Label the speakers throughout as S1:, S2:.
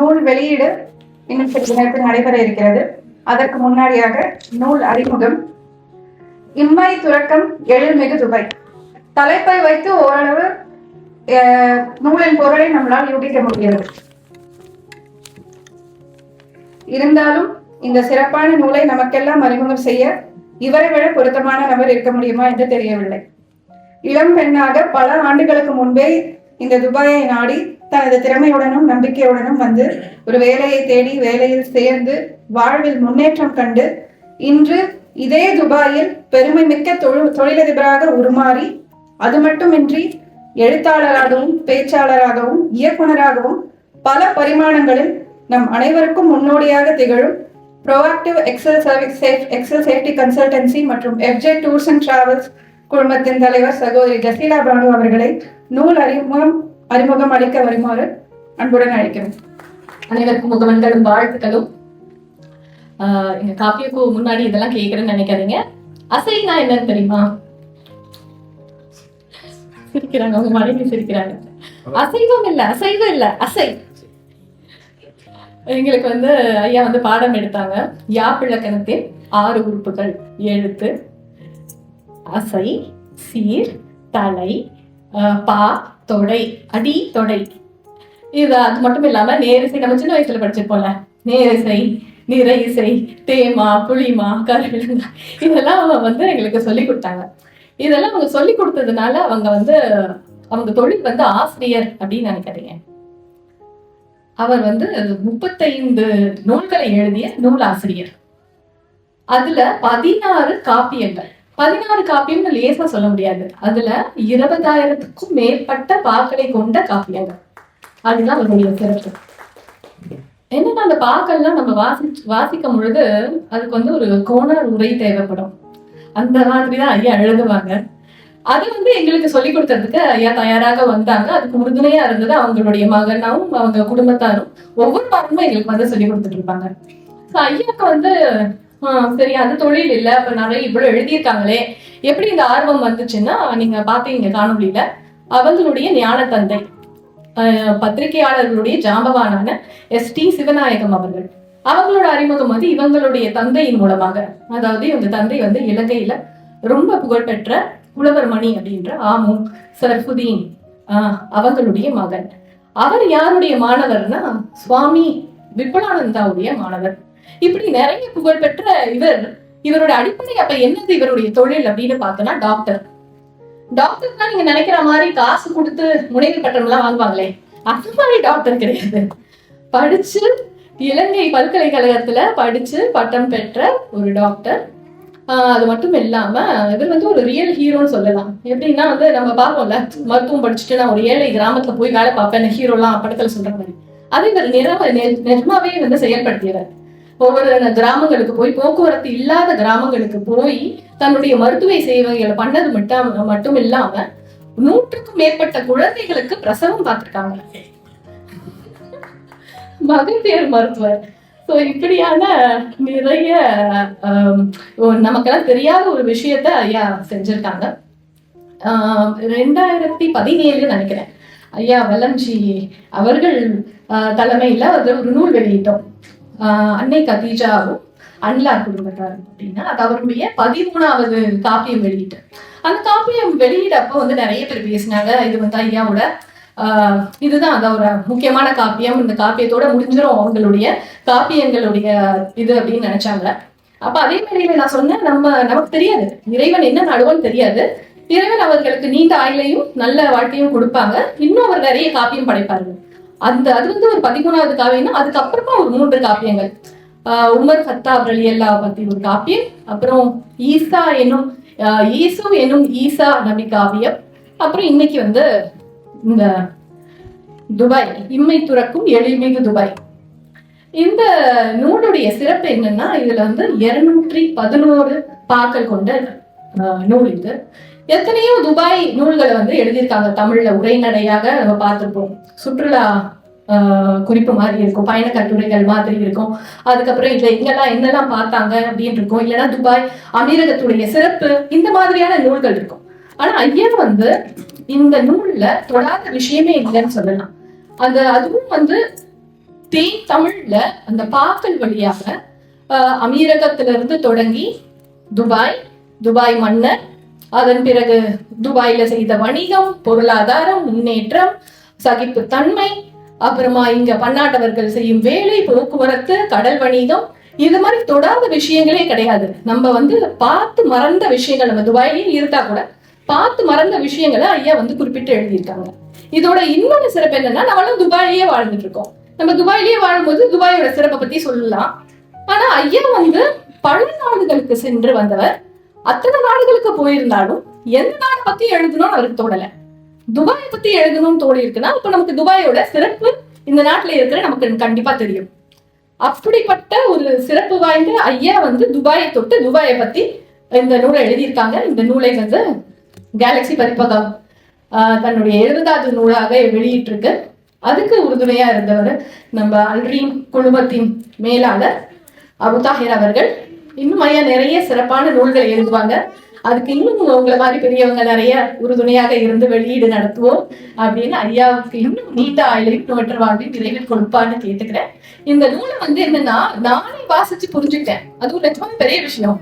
S1: நூல் வெளியீடு இன்னும் சிறிது நேரத்தில் நடைபெற இருக்கிறது. அதற்கு முன்னாடியாக நூல் அறிமுகம். இம்மை துறக்கம் எழில்மிகு துபை. தலைப்பை வைத்து ஓரளவு நூலின் பொருளை நம்மளால் யூகிக்க முடிகிறது. இருந்தாலும் இந்த சிறப்பான நூலை நமக்கெல்லாம் அறிமுகம் செய்ய இவரை விட பொருத்தமான நபர் இருக்க முடியுமா என்று தெரியவில்லை. இளம் பெண்ணாக பல ஆண்டுகளுக்கு முன்பே இந்த துபாயை நாடி தனது திறமையுடனும் நம்பிக்கையுடனும் வந்து ஒரு வேலையை தேடி வேலையில் சேர்ந்து வாழ்வில் முன்னேற்றம் கண்டு இன்று இதே துபாயில் பெருமைமிக்க தொழில் தொழிலதிபராக உருமாறி அது மட்டுமின்றி எழுத்தாளராகவும் பேச்சாளராகவும் இயக்குனராகவும் பல பரிமாணங்களில் நம் அனைவருக்கும் முன்னோடியாக திகழும் proactive excel service safe excel safety consultancy மற்றும் எஃப்ஜே டூர்ஸ் அண்ட் டிராவல்ஸ் குழுமத்தின் தலைவர் சகோதரி ஜசீலா பானு அவர்களை நூல் அறிமுகம் அறிமுகம் அளிக்க வருமாறு அன்புடன் அழைக்கிறேன்.
S2: அனைவருக்கும் முகமன்களும் வாழ்த்துக்களும். ஆஹ் எங்க காப்பியக்கு முன்னாடி இதெல்லாம் கேட்கறேன்னு நினைக்காதீங்க. அசைனா என்னன்னு தெரியுமா? சிரிக்கிறாங்க உங்க மனைவி சிரிக்கிறாங்க. அசைவம் இல்ல அசைவம் இல்ல அசை. எங்களுக்கு வந்து ஐயா வந்து பாடம் எடுத்தாங்க. யாப்பிழக்கணத்தின் ஆறு உறுப்புகள். எழுத்து அசை சீர் தலை ஆஹ் பா தொடை அடி தொடை. இது அது மட்டும் இல்லாம நேரிசை நம்ம சின்ன வயசுல படிச்சிருப்போம்ல. நேரிசை நிறை இசை தேமா புளிமா கருவிலங்கா. இதெல்லாம் அவங்க வந்து எங்களுக்கு சொல்லி கொடுத்தாங்க. இதெல்லாம் அவங்க சொல்லி கொடுத்ததுனால அவங்க வந்து அவங்க தொழில் வந்து ஆசிரியர் அப்படின்னு நினைக்கிறீங்க அவர் வந்து முப்பத்தைந்து நூல்களை எழுதிய நூலாசிரியர் அதுல பதினாறு காப்பியங்கள். பதினாறு காப்பியம்னு லேசா சொல்ல முடியாது. அதுல இருபதாயிரத்துக்கும் மேற்பட்ட பாக்களை கொண்ட காப்பியங்கள். அதுதான் அவர்களுடைய சிறப்பு. என்னன்னா அந்த பாக்கள்லாம் நம்ம வாசி வாசிக்கும் பொழுது அதுக்கு வந்து ஒரு கோணர் உரை தேவைப்படும். அந்த மாதிரிதான் ஐயா எழுதுவாங்க. அது வந்து எங்களுக்கு சொல்லி கொடுத்ததுக்கு ஐயா தயாராக வந்தாங்க. அதுக்கு உறுதுணையா இருந்தது அவங்களுடைய மகனாவும் அவங்க குடும்பத்தாரும். ஒவ்வொரு வாரமும் எங்களுக்கு வந்து சொல்லி கொடுத்துட்டு இருப்பாங்க. ஸோ ஐயாக்கு வந்து சரி அது தொழில் இல்லை. அப்ப நிறைய இவ்வளவு எழுதியிருக்காங்களே. எப்படி இந்த ஆர்வம் வந்துச்சுன்னா நீங்க பாத்தீங்க காணொலியில அவங்களுடைய ஞான தந்தை ஆஹ் பத்திரிகையாளர்களுடைய ஜாம்பவானான எஸ் டி சிவநாயகம் அவர்கள். அவங்களோட அறிமுகம் வந்து இவங்களுடைய தந்தையின் மூலமாக. அதாவது இவங்க தந்தை வந்து இலங்கையில ரொம்ப புகழ்பெற்ற புலவர் மணி அப்படின்ற ஆமு சர்ஃபுதீன் ஆஹ் அவங்களுடைய மகன். அவர் யாருடைய மாணவர்னா சுவாமி விபுலானந்தாவுடைய மாணவர். இப்படி நிறைய புகழ்பெற்ற இவர் இவரோட அடிப்படை அப்ப என்னது இவருடைய தொழில் அப்படின்னு பார்த்தோம்னா டாக்டர் டாக்டர்னா நீங்க நினைக்கிற மாதிரி காசு கொடுத்து முனைவர் பட்டம் எல்லாம் வாங்குவாங்களே. அந்த மாதிரி டாக்டர் கிடையாது. படிச்சு இலங்கை பல்கலைக்கழகத்துல படிச்சு பட்டம் பெற்ற ஒரு டாக்டர் ஆஹ் அது மட்டும் இல்லாம இவர் வந்து ஒரு ரியல் ஹீரோன்னு சொல்லலாம். எப்படின்னா வந்து நம்ம பார்ப்போம்ல மருத்துவம் படிச்சுட்டு நான் ஒரு ஏழை கிராமத்துல போய் வேலை பார்ப்பேன் ஹீரோலாம் படத்துல சொல்ற மாதிரி. அது இவர் நிறம நெ- நிஜமாவே வந்து செயல்படுத்தியவர். ஒவ்வொரு கிராமங்களுக்கு போய் போக்குவரத்து இல்லாத கிராமங்களுக்கு போய் தன்னுடைய மருத்துவ சேவைகளை பண்ணது மட்டும் மட்டும் இல்லாம நூற்றுக்கும் மேற்பட்ட குழந்தைகளுக்கு பிரசவம் பார்த்திருக்காங்க. மகப்பேறு மருத்துவர். ஸோ இப்படியான நிறைய நமக்கெல்லாம் தெரியாத ஒரு விஷயத்த ஐயா செஞ்சிருக்காங்க. ரெண்டாயிரத்தி பதினேழு நினைக்கிறேன். ஐயா வல்லம்ஜி அவர்கள் ஆஹ், தலைமையில ஒரு நூல் வெளியிட்டோம். அன்னை கதீஜாவும் அன்லார் குடும்பத்தார் அப்படின்னா அது அவருடைய பதிமூணாவது காப்பியம் வெளியிட்டு. அந்த காப்பியம் வெளியிடப்போ வந்து நிறைய பேர் பேசினாங்க இது வந்து ஐயாவோட ஆஹ், இதுதான் அது ஒரு முக்கியமான காப்பியம். இந்த காப்பியத்தோட முடிஞ்சிடும் அவங்களுடைய காப்பியங்களுடைய இது அப்படின்னு நினைச்சாங்க. அப்ப அதே மாதிரி நான் சொன்னேன் நம்ம நமக்கு தெரியாது. இறைவன் என்ன நடுவன்னு தெரியாது. இறைவன் அவர்களுக்கு நீண்ட ஆயுளையும் நல்ல வாழ்க்கையும் கொடுப்பாங்க. இன்னும் அவர் நிறைய காப்பியம் படைப்பார்கள். அந்த அது வந்து ஒரு பதிமூணாவது காவியம்னா அதுக்கப்புறமா ஒரு மூன்று காப்பியங்கள் ஆஹ் உமர் ஹத்தாப் அலி அல்லா பத்தி ஒரு காப்பியம் அப்புறம் ஈசா என்னும் ஈசு இயேசு என்னும் ஈசா நபி காவியம் அப்புறம் இன்னைக்கு வந்து இந்த துபாய் இம்மை துறக்கும் எழில்மிகு துபாய். இந்த நூலுடைய சிறப்பு என்னன்னா இதுல வந்து இருநூற்றி பதினோரு பாக்கள் கொண்ட நூல் இது எத்தனையோ துபாய் நூல்களை வந்து எழுதியிருக்காங்க. தமிழ்ல உரைநடையாக நம்ம பார்த்துருப்போம். சுற்றுலா குறிப்பு மாதிரி இருக்கும். பயண கட்டுரைகள் மாதிரி இருக்கும். அதுக்கப்புறம் இதுல எங்கெல்லாம் என்னெல்லாம் பார்த்தாங்க அப்படின்னு இருக்கும். இல்லைன்னா துபாய் அமீரகத்துடைய சிறப்பு இந்த மாதிரியான நூல்கள் இருக்கும். ஆனா ஐயா வந்து இந்த நூல்ல தொடாத விஷயமே இல்லைன்னு சொல்லலாம். அந்த அதுவும் வந்து தேன் தமிழ்ல அந்த பாக்கல் வழியாக அமீரகத்துல அமீரகத்திலிருந்து தொடங்கி துபாய் துபாய் மன்னர். அதன் பிறகு துபாயில செய்த வணிகம் பொருளாதாரம் முன்னேற்றம் சகிப்பு தன்மை அப்புறமா இங்க பன்னாட்டவர்கள் செய்யும் வேலை போக்குவரத்து கடல் வணிகம் இது மாதிரி தொடாத விஷயங்களே கிடையாது. நம்ம வந்து பார்த்து மறந்த விஷயங்கள் நம்ம துபாயிலேயே இருந்தா கூட பார்த்து மறந்த விஷயங்களை ஐயா வந்து குறிப்பிட்டு எழுதியிருக்காங்க. இதோட இன்னொரு சிறப்பு என்னன்னா நம்மளும் துபாயிலேயே வாழ்ந்துட்டு இருக்கோம். நம்ம துபாயிலேயே வாழும்போது துபாயோட சிறப்பை பத்தி சொல்லலாம். ஆனா ஐயா வந்து பல நாடுகளுக்கு சென்று வந்தவர் அத்தனை நாடுகளுக்கு போயிருந்தாலும் எந்த நாடு பத்தி எழுதணும்னு அவருக்கு தோணல. துபாயை பத்தி எழுதணும்னு தோணி இருக்குன்னா இப்ப நமக்கு துபாயோட சிறப்பு இந்த நாட்டுல இருக்கிற நமக்கு கண்டிப்பா தெரியும். அப்படிப்பட்ட ஒரு சிறப்பு வாய்ந்த ஐயா வந்து துபாயை தொட்டு துபாயை பத்தி இந்த நூலை எழுதியிருக்காங்க. இந்த நூலை வந்து கேலக்சி பதிப்பகம் ஆஹ், தன்னுடைய எழுபதாவது நூலாக வெளியிட்டிருக்கு. அதுக்கு உறுதுணையா இருந்தவர் நம்ம அல்ரீன் குழுமத்தின் மேலாளர் அபுதாஹிர் அவர்கள். இன்னும் ஐயா நிறைய சிறப்பான நூல்கள் எழுதுவாங்க. அதுக்கு இன்னும் உங்களை மாதிரி பெரியவங்க நிறைய உறுதுணையாக இருந்து வெளியீடு நடத்துவோம் அப்படின்னு ஐயாவுக்கு இன்னும் நீண்ட ஆயுளையும் நோற்ற வாழ்வையும் விரைவில் கொடுப்பான்னு கேட்டுக்கிறேன். இந்த நூலை வந்து என்னன்னா நானே வாசிச்சு புரிஞ்சுக்கிட்டேன். அதுவும் நிஜமாவே பெரிய விஷயம்.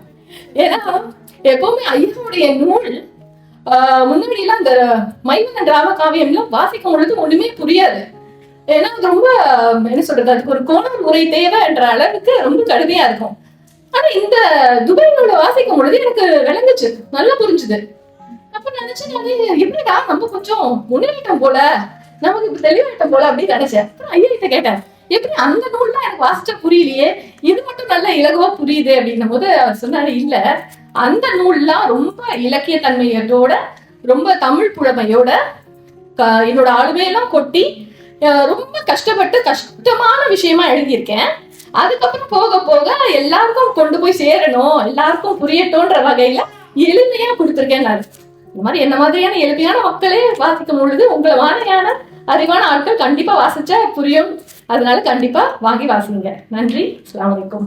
S2: ஏன்னா எப்பவுமே ஐயாவுடைய நூல் ஆஹ் முன்னாடி அந்த இந்த மைமன் ராம காவியம்லாம் வாசிக்கும் பொழுது ஒண்ணுமே புரியாது. ஏன்னா அது ரொம்ப என்ன சொல்றது அதுக்கு ஒரு கோணம் உரை தேவைன்ற அளவுக்கு ரொம்ப கடுமையா இருக்கும். ஆனா இந்த துபாய் நூலை வாசிக்கும் பொழுது எனக்கு விளங்குச்சு. நல்லா புரிஞ்சுது. அப்ப நினைச்சேன் நானு எப்படிடா நம்ம கொஞ்சம் முன்னேறிட்டோம் போல. நமக்கு இப்ப தெளிவாயிட்டோம் போல அப்படின்னு நினைச்சேன். அப்புறம் ஐயா கிட்ட கேட்டேன் எப்படி அந்த நூல்லாம் எனக்கு வாசிச்சா புரியலையே? இது மட்டும் நல்லா இலகுவா புரியுது அப்படின்னும் போது அவர் சொன்னாரு இல்ல. அந்த நூல்லாம் ரொம்ப இலக்கிய தன்மையோட ரொம்ப தமிழ் புலமையோட க- என்னோட ஆளுமையெல்லாம் கொட்டி ரொம்ப கஷ்டப்பட்டு கஷ்டமான விஷயமா எழுதியிருக்கேன். அதுக்கப்புறம் போக போக எல்லாருக்கும் கொண்டு போய் சேரணும் எல்லாருக்கும் புரியட்டும்ன்ற வகையில எளிமையா கொடுத்துருக்கேன் நான். இந்த மாதிரி என்ன மாதிரியான எளிமையான மக்களே வாசிக்கும் பொழுது உங்களை மாதிரியான அறிவான ஆட்கள் கண்டிப்பா வாசிச்சா புரியும். அதனால கண்டிப்பா வாங்கி வாசிங்க. நன்றி. அஸ்ஸலாமு அலைக்கும்.